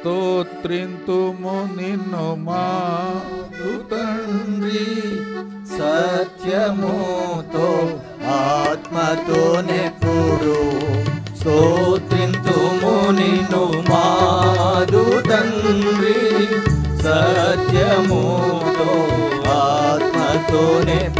స్తోత్రింతుము నిన్ను మాతు తండ్రి. సత్యముతో ఆత్మతో నెప్పుడు స్తోత్రింతుము నిన్ను మాదు తండ్రి. సత్యముతో ఆత్మతో నెప్పుడు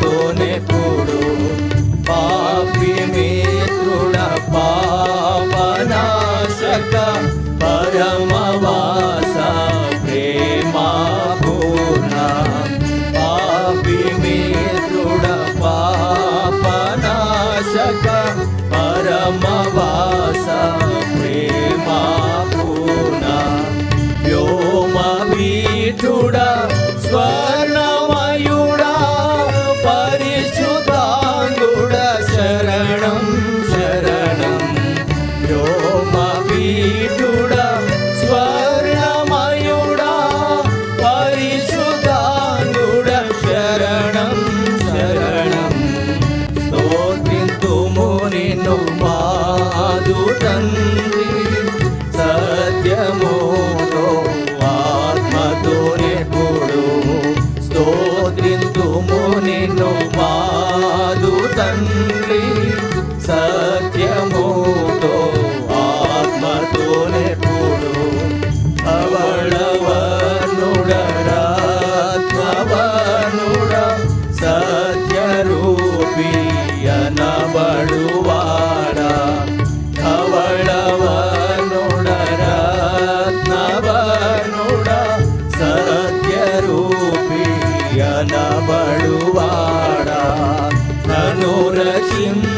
తోనెప్పుడు పాపి మిత్రుడ పాపనాశక పరమవాద ಆಡುವಾಡ ನಾನು ರಕ್ಷಿಂದ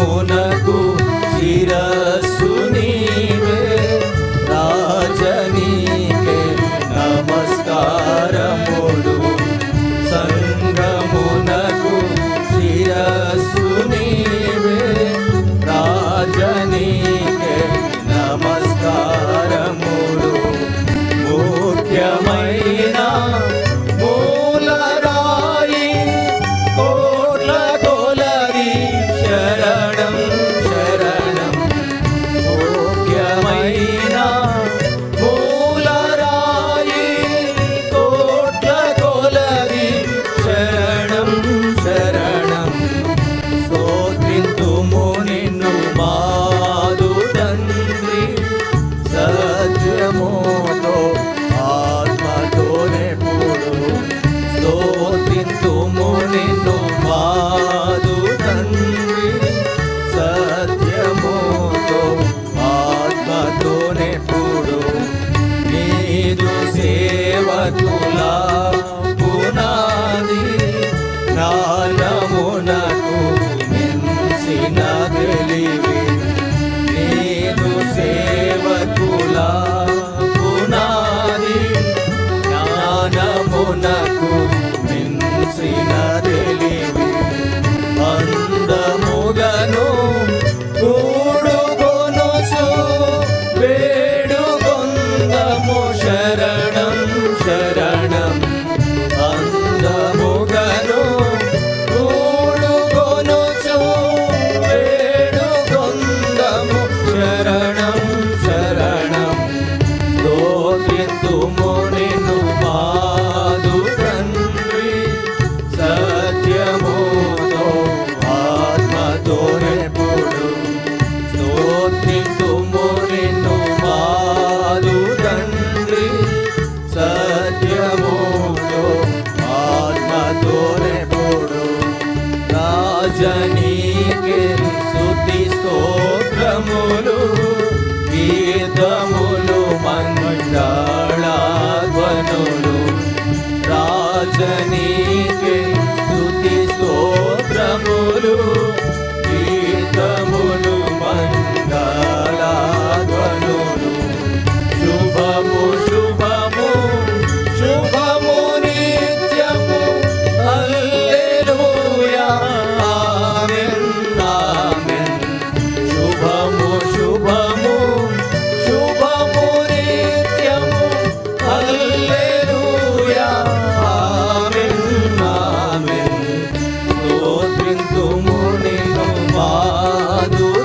లోకమునకు శిరస్సు నీవే రాజనీకే నమస్కారములు. సంగమునకు శిరస్సు నీవే రాజనీకే నమస్కారములు. నాయమునకుల పునాది నాయమునకు నింసిన తెలివి. నేను సేవకుల పునాది జ్ఞానమునకు నింసిన తెలివి. అందముగను గీతములు గీతము Senhor